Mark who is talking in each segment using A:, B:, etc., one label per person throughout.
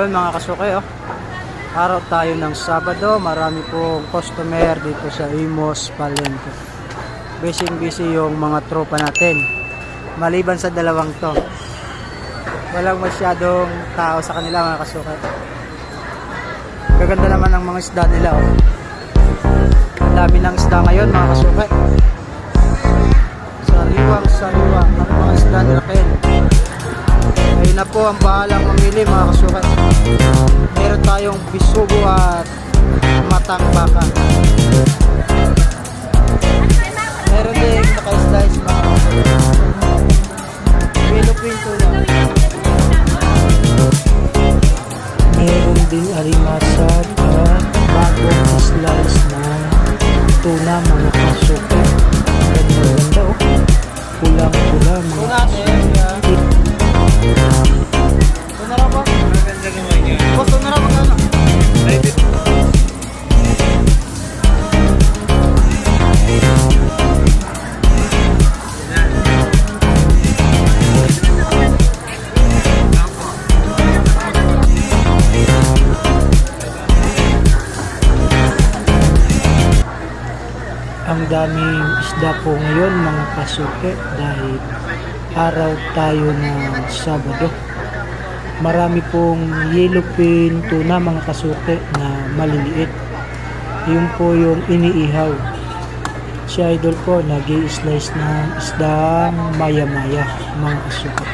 A: Yun mga kasukay oh. Araw tayo ng Sabado, marami pong customer dito sa Imos Palengke. Busy busy yung mga tropa natin. Maliban sa dalawang to. Walang masyadong tao sa kanila mga kasukay. Gaganda naman ang mga isda nila oh. Ang dami ng isda ngayon mga kasukay. Sariwang sariwang ang mga isda nila Ken. Kayo na po ang bahalang mamili mga kasukay. Meron tayong bisugo at matang baka. Meron din naka-slice mga pinto lang. Meron din arimasag at bagong slice na tuna mga kasukay. Ganda-ganda oh. Pulang-pula mga kasukay. Daming isda po ngayon mga kasuke dahil araw tayo ng Sabado. Marami pong yellowfin tuna mga kasuke na maliliit. Yun po yung iniihaw. Si Idol po nag slice ng isdang maya-maya mga kasuke.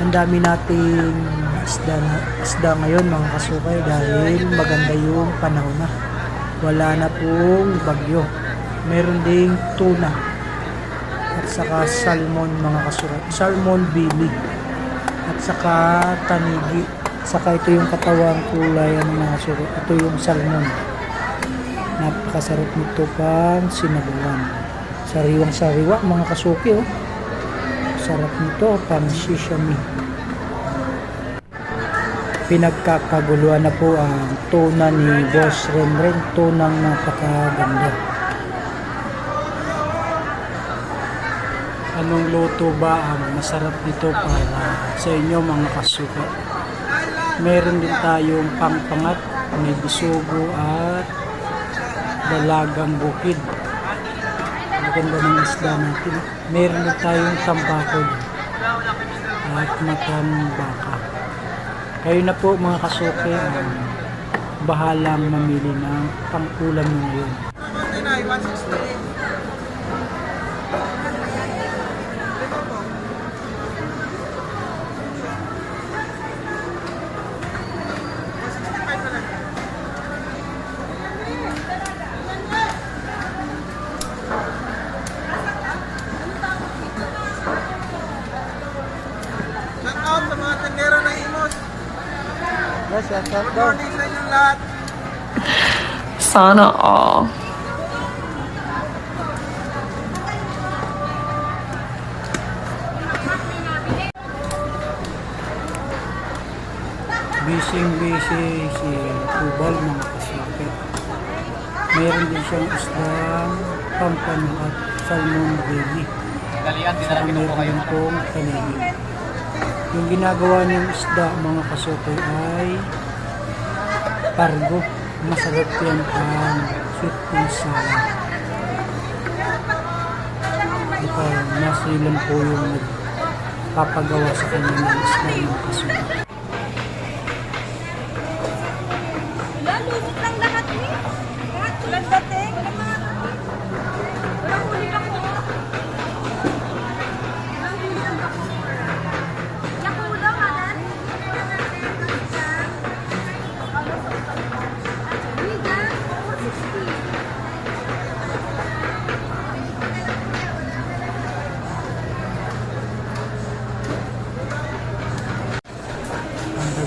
A: Ang dami nating isda, na, isda ngayon mga kasukay dahil maganda yung panahon na. Wala na pong bagyo. Meron ding tuna at saka salmon mga kasukay. Salmon bili at saka tanigi. Saka ito yung katawang kulay ng mga suko. Ito yung salmon. Napakasarap nito pang sinabawan. Sariwang sariwa mga kasuki oh. Sarap nito pang shisami. Pinagkakaguluhan na po ang tuna ni Boss Renren. Tunang napakaganda. Anong luto ba ang masarap nito para sa inyo mga kasuka? Meron din tayong pangpangat, may bisugo at dalagang bukid. Maganda ng isda natin. Meron din tayong tambakod at matang baka. Kayo na po mga kasuke. Bahalang mamili ng pangkulam mo ngayon. 163.
B: Good morning sa inyong lahat.
C: Sana all.
A: Busy busy si Tubal mga kasakit. Meron din siyang isdang pampano at salmon belly. Saka meron din pong kanili. Yung ginagawa niyang isda mga kasukay ay pargo. Masarap yan ang sweet and sour. Ito, nasilan po yung nagpapagawa sa kanya ng isda mga kasukay.
D: Lalunod lang lahat ni. Lahat tulad dating. Walang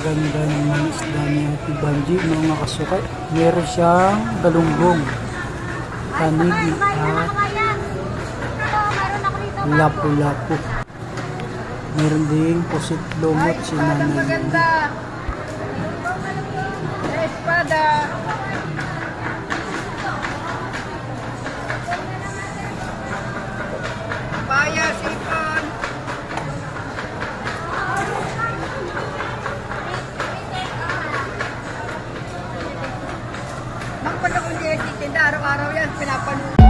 A: Ang gaganda ng mga isda ni Ate Banji, mga kasukay. Meron siyang galunggong, tanigi at lapu-lapu. Meron ding pusit lumot si Nanay.
D: Espada. Paya, araw-araw yan, pinapanood.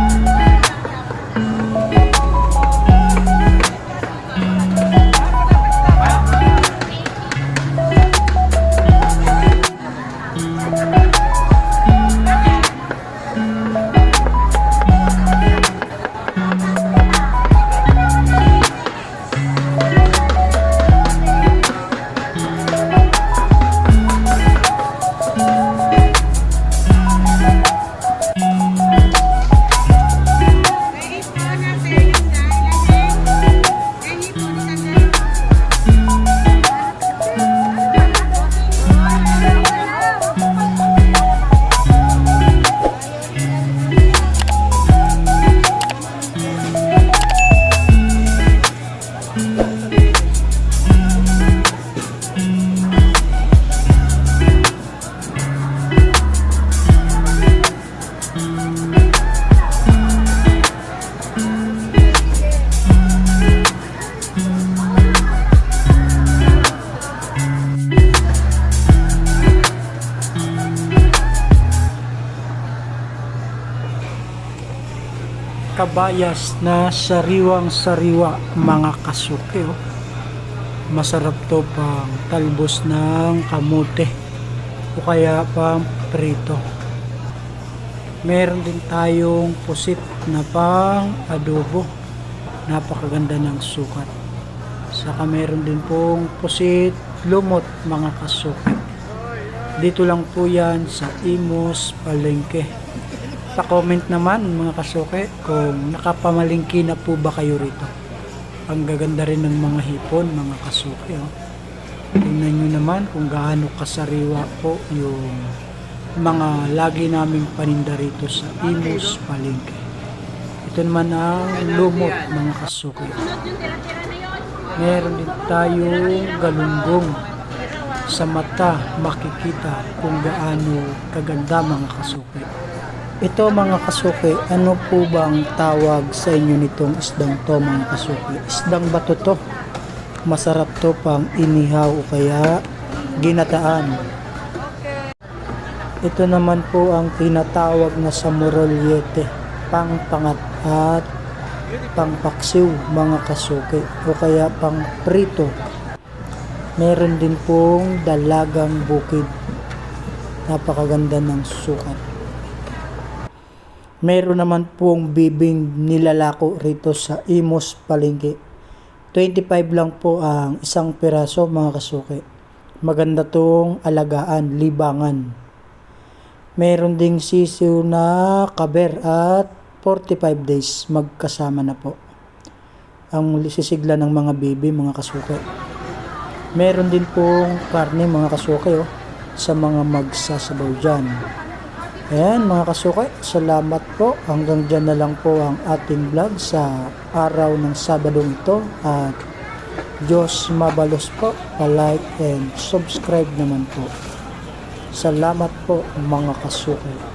A: Kabayas na sariwang sariwa mga kasuke oh. masarap to pang talbos ng kamote o kaya pang prito meron din tayong pusit na pang adobo. Napakaganda ng sukat. Saka meron din pong pusit lumot mga kasuke dito lang po yan sa Imos Palengke Pa-comment naman mga kasuke kung nakapamalingki na po ba kayo rito. Ang gaganda rin ng mga hipon mga kasuke. Oh. Tingnan nyo naman kung gaano kasariwa po yung mga lagi naming paninda rito sa Imus Palengke. Ito naman ang lumot mga kasuke. Meron din tayong galunggong sa mata makikita kung gaano kaganda mga kasuke. Ito mga kasuki, ano po bang tawag sa inyo nitong isdang to mga kasuki? Isdang bato to. Masarap to pang inihaw o kaya ginataan. Ito naman po ang tinatawag na samuroliete, pang pangat at pangpaksiw mga kasuki o kaya pang prito. Meron din pong dalagang bukid. Napakaganda ng sukat. Meron naman pong bibing nilalako rito sa Imos Palengke. 25 lang po ang isang piraso mga kasuke. Maganda tong alagaan, libangan. Meron ding sisiw na kaber at 45 days magkasama na po. Ang sisigla ng mga bibi mga kasuke. Meron din pong karne mga kasuke oh, sa mga magsasabaw dyan. Ayan mga kasuke, salamat po. Hanggang dyan na lang po ang ating vlog sa araw ng Sabadong ito. At Diyos mabalos po, pa-like and subscribe naman po. Salamat po mga kasuke.